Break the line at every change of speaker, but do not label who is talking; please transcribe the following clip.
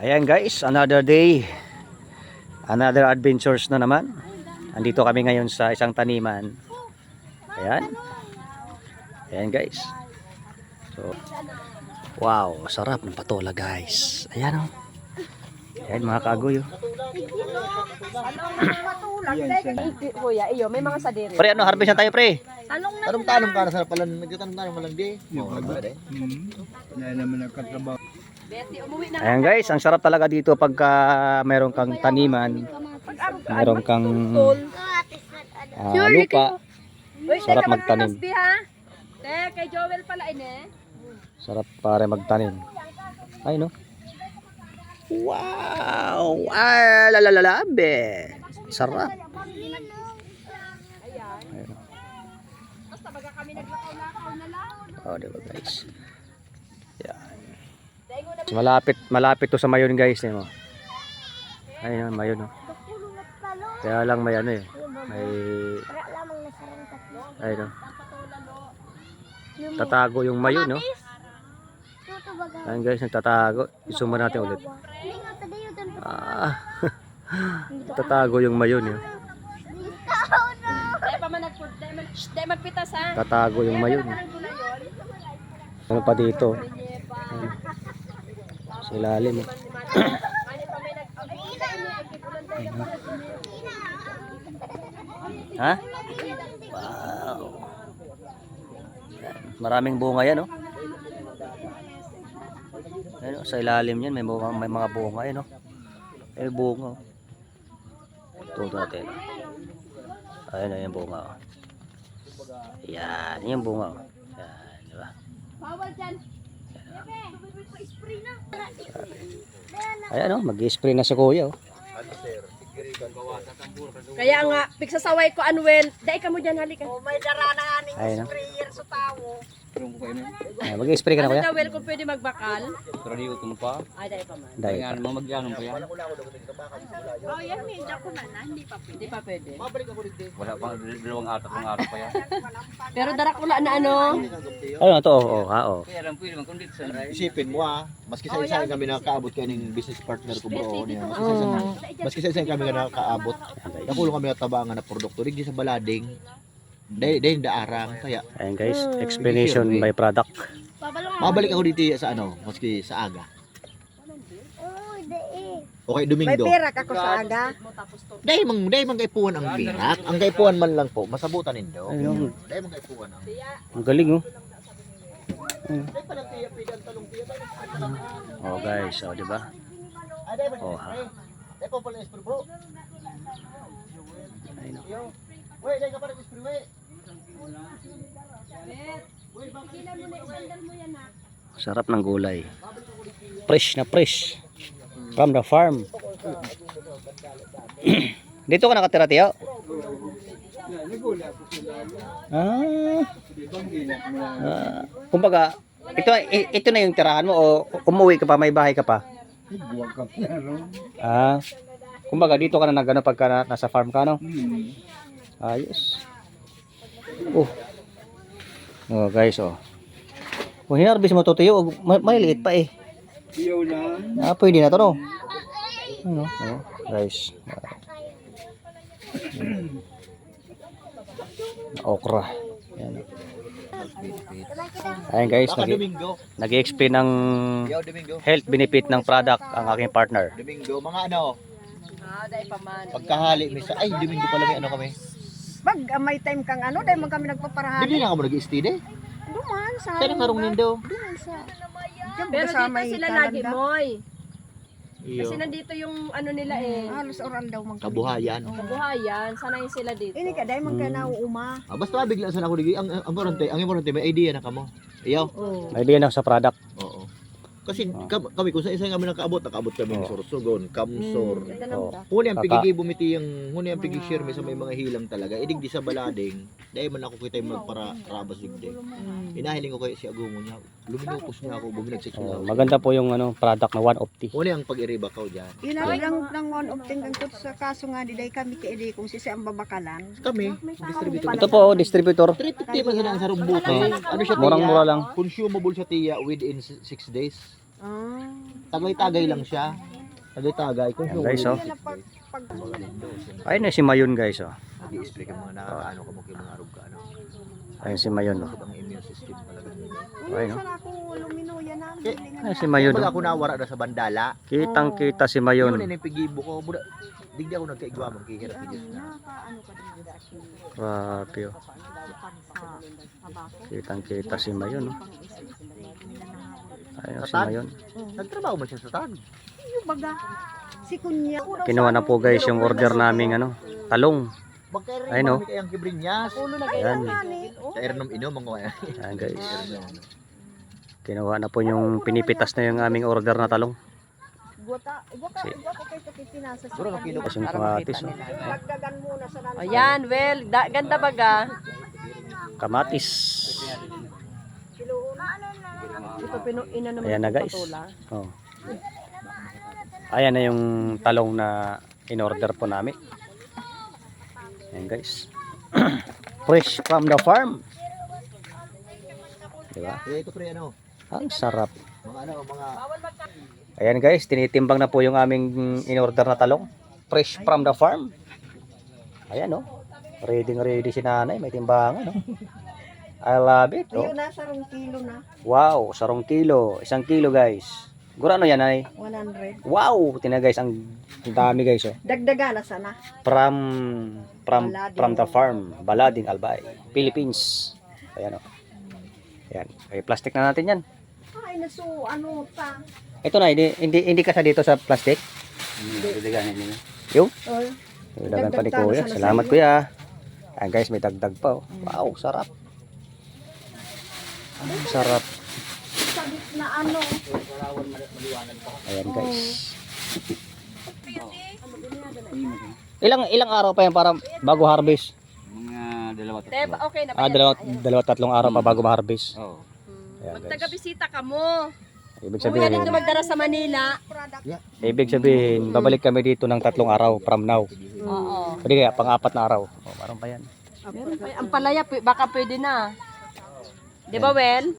Ayan guys, another day. Another adventures na naman. Andito kami ngayon sa isang taniman. Ayan. Ayan guys. So, wow, sarap ng patola guys. Ayan oh. Ayan mga kagoy oh.
Kuya, iyo, may mga sadiri.
Pre, ano, harvest na tayo pre?
Tanong na
Tanong tanong para sa palan, nagtatanong tanong malang di. Oo, nagbaday.
Wala naman nagkatrabaho.
Ayan guys, ang sarap talaga dito pagka meron kang taniman, meron kang ah, lupa, Sarap magtanim.
kay Joel pala ini.
sarap pare magtanim. Ay no. Wow! Ah, lalalalabe. Sarap. Ayun.
Basta baga kami naglakaw-lakaw na lang.
Oh, di ba guys? Yan. Malapit, malapit to sa mayon guys. Eh, mo. Ayun, mayon. Oh. Kaya lang may ano eh. May... Ayun. Oh. Tatago yung mayon, no? Ayun guys, nagtatago. Isuma natin ulit. Ah. Tatago yung mayon, eh. Tatago yung mayon. eh. Ano pa dito? Ayun. Sa ilalim. Ha? Wow. Maraming bunga yan, oh. Ayun, oh, sa ilalim yan, may, bunga, may mga bunga yan, oh. May bunga. Ito natin. Ayun, ayun yung bunga, oh. Yan, yung bunga, oh. Yan, di ba?
Bawal dyan.
Ayan, oh, mag-spray na si kuya, oh.
Kaya nga, pigsasaway ko Anwel, dahil ka mo dyan, halika. Oh, may darana
Ayun, oh.
sprayer sa tao.
Tulong ko kayo.
Ayan, mag-spray ka na,
Ano
kuya?
daw, Wel, kung pwede magbakal?
Pero di utong pa.
Ay, dahil pa man.
Dahil
Kaya naman magyanong pa yan.
Oh, yan, may dako na na, hindi pa pwede. Hindi pa pwede.
Wala pang dalawang atak ng araw pa yan.
Pero darak wala na ano.
Ano to? Oh, oh, ha, oh.
Kaya lang pwede dito sa
Isipin mo ah, maski sa isa kami nakakaabot kayo ng business partner ko bro. Niya. Maski sa isa, kami nakakaabot. Nakulong kami natabangan na produkto. Rin sa balading. Dahil dahil daarang. Kaya
Ayan guys, explanation by product.
mabalik ako dito sa ano, maski sa aga. Okay,
May
Domingo.
perak ako sa aga.
Dahil mang dahil mang kaipuan ang birak. Ang kaipuan man lang po, masabutan nindo.
Ayun,
Dahil mang kaipuan ang.
ang galing, oh.
Tiya.
Oh guys, oh, di ba?
Ah,
Oh, ha.
Esprit bro.
Ayun, oh.
Wait, dahil ka we.
Sarap ng gulay. Fresh na fresh. From the farm. Dito ka nakatira, tiyo? Ah. ah. Kumbaga, ito, ito na yung tirahan mo o umuwi ka pa, may bahay ka pa?
Buwag ka pa ron.
Ah. Kumbaga, dito ka na nagano pagka na, nasa farm ka, no?
Hmm.
Ayos. Oh. Oh, guys, oh. Kung hinarbis mo to, tiyo, ma- maliliit pa eh.
Iyaw lang.
Ah, pwede na to, no? Ano? Oh, guys. Okra. Ayan. Ayan guys, nag-explain ng health benefit ng product ang aking partner.
Domingo, mga ano,
Ah,
pagkahali, misa, ay, Domingo pala may ano kami.
Pag ah, may time kang ano, dahil man kami nagpaparahan.
Hindi na ka mo nag-stay de.
Duman sa
Kaya nang karong nindo.
Duman sa.
Pero
sa
dito
may
sila lagi,
kalanda.
Moy.
Iyo.
Kasi nandito yung ano nila eh.
Halos oral daw man kami.
Kabuhayan.
Kabuhayan, sanay sila dito.
Ini ka dahil man kaya nauuma.
Ah, basta mabigla sa ako digi. Ang ang importante, ang importante may idea na kamo.
Oh.
May idea na sa product.
Oo. Kasi kam- kami kung sa isa kami nakaabot, nakaabot kami ng
Oo.
Sorsogon, Kamsor.
Ganda ng
Oh.
ta.
Huni ang
Kaka-
pigigi bumiti yung huni ang pigigi share may sa may mga hilang talaga. Idig di sa balading. Dahil man ako kita magpara rabas digdig. Inahiling ko kay si Agumo niya. Luminupos niya ako bumi
Oh,
nagsiksulaw.
maganda po yung ano product na 1 of tea.
Huni ang pag-iriba ka diyan.
Yun ang lang lang one of thing ang kut sa kaso nga di dahil kami kay di kung sisi ang babakalan.
Kami, distributor.
Ito po, oh, distributor.
350 man sila ang sa rumbuto. Ano siya tiya?
Murang-mura lang.
Consumable siya tiya within 6 days.
Ah.
Tagay-tagay lang siya. Tagay-tagay. Kung
Ayan, guys, oh. Ayun na si Mayon guys oh.
Nag-i-spray ka mga nakakaano ka mo kay mga arog ka ano.
Ayun si Mayon oh.
Ang immune system talaga.
Ayun.
Eh,
Ayun si Mayon oh.
ako nawara na sa bandala,
Kitang kita si
yun
Mayon.
na yung pigibo ko. Buda, digdi ako nagkaigwa mong kihirap ni Diyos na.
Grabe oh. Kitang kita si Mayon oh. Ayun si Mayon.
Nagtrabaho man siya sa tag.
Yung baga, si Kunya.
Kinuha na po guys yung order naming ano, talong. Ay, no.
mami kayang kibrinyas.
Ayan.
Sa Ernom inom, mga
Ayan guys. Kinuha na po yung pinipitas na yung aming order na talong.
Guwata, guwata, guwata kayo sa pitinasa sa
Siguro nakilo
Tapos yung kamatis oh.
Dagdagan muna sa
O yan, well, da, ganda baga.
Kamatis.
Ito pinu ina naman
Ayan na guys. Oh. Ayan na yung talong na in-order po namin. Ayan guys. Fresh from the farm. Diba?
Ito pre, ano,
Ang sarap.
mga ano, mga
Ayan guys, tinitimbang na po yung aming in-order na talong. Fresh from the farm. Ayan oh. Ready ready si nanay. May timbangan oh. I love it. Oh.
Ayun, nasa rong kilo na.
Wow, sarong kilo. Isang kilo guys. Gurano yan ay.
100.
Wow, tina guys, ang dami guys oh.
Dagdagan na sana.
From from
Balading.
from the farm, Balading Albay, Philippines. Ayan oh. Ayan, ay plastic na natin 'yan.
Ay, naso, ano ta.
Ito na, hindi hindi, hindi ka sa dito sa plastic.
Diliganin niyo.
Yung
Oh,
Dagan pa ni Kuya. Salamat. Kuya. Ayan guys, may dagdag pa oh. Wow, sarap. Ang sarap.
sabit na ano.
Ayan guys. Ilang ilang araw pa yan para bago harvest?
Mga dalawa tatlo.
Okay na ba
Ah,
yan?
dalawa, dalawa tatlong araw pa bago ma-harvest.
Oo.
Ayan.
Magtaga-bisita ka mo.
Ibig
Kung
sabihin,
dito magdara sa Manila.
ibig sabihin, babalik kami dito ng tatlong araw from now.
Oo.
Pwede kaya, pang-apat na araw. Oh, meron pa yan.
Meron pa. Ang palaya, baka pwede na. Di ba, Well?